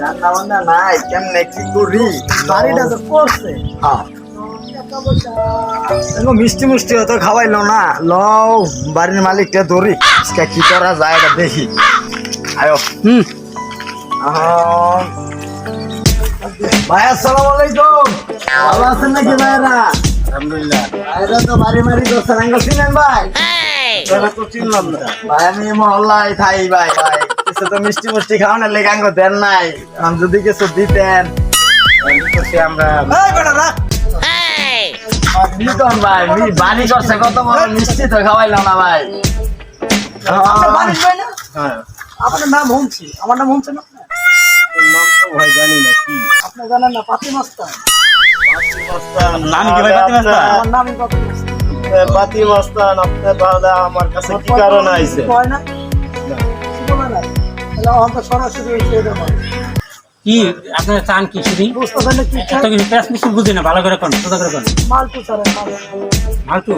রান্না বান্না নাই কেমনে কি করি? বাড়িটা তো করছে হ্যাঁ। মিষ্টি মিষ্টি হয়তো খাওয়াইলো না। লও বাড়ির মালিককে ধরি। কি করা যায় এটা দেখি। আয়ো। হুম। ভাই আসসালামু আলাইকুম। ভালো আছেন নাকি ভাইরা আলহামদুলিল্লাহ। ভাইরা তো বাড়ি মারি করছেন আঙ্কেল চিনেন ভাই? তো চিনলাম না। ভাই আমি মহল্লায় থাই ভাই ভাই। কিছু তো মিষ্টি মিষ্টি খাওয়ানোর লেগে আঙ্গ দেন নাই। আমি যদি কিছু দিতেন সে আমরা এই বেটা রাখ। ভাই বাড়ি করছে কত বড় মিষ্টি তো খাওয়াইলাম না ভাই। আপনার বাড়ির ভাই না? হ্যাঁ। আপনার নাম হুমছি। আমার নাম হুমছে না? নাম তো ভাই জানি না কি। আপনি জানেন না পাতি মাস্টার নাম কি ভাই পাতি মাস্টার? আমার নামই পাতি মাস্টার পাতি মস্তান আপনার দাদা আমার কাছে কি কারণ আইছে? হয় না? সরাসরি। কি আপনার চান কি এত কিছু প্রেস মিশন বুঝি না ভালো করে কোন সোজা করে কোন। মালটু স্যার মালটু।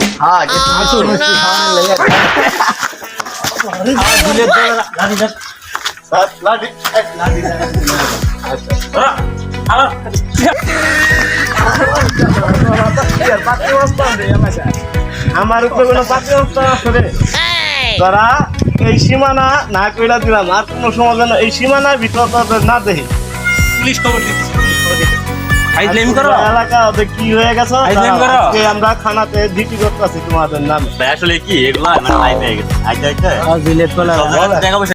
হ্যাঁ আমার উপরে কোনো পাতি অবস্থা তারা এই সীমানা না কইরা দিলাম আর কোনো সময় যেন এই সীমানার ভিতর না দেখি। পুলিশ খবর দিতেছি করো। এলাকা ওদের কি হয়ে গেছে? আইজলামি করো? আজকে আমরা খানাতে ডিউটি করতেছি তোমাদের নামে। ভাই আসলে কি? এগুলা মানে লাইন হয়ে গেছে।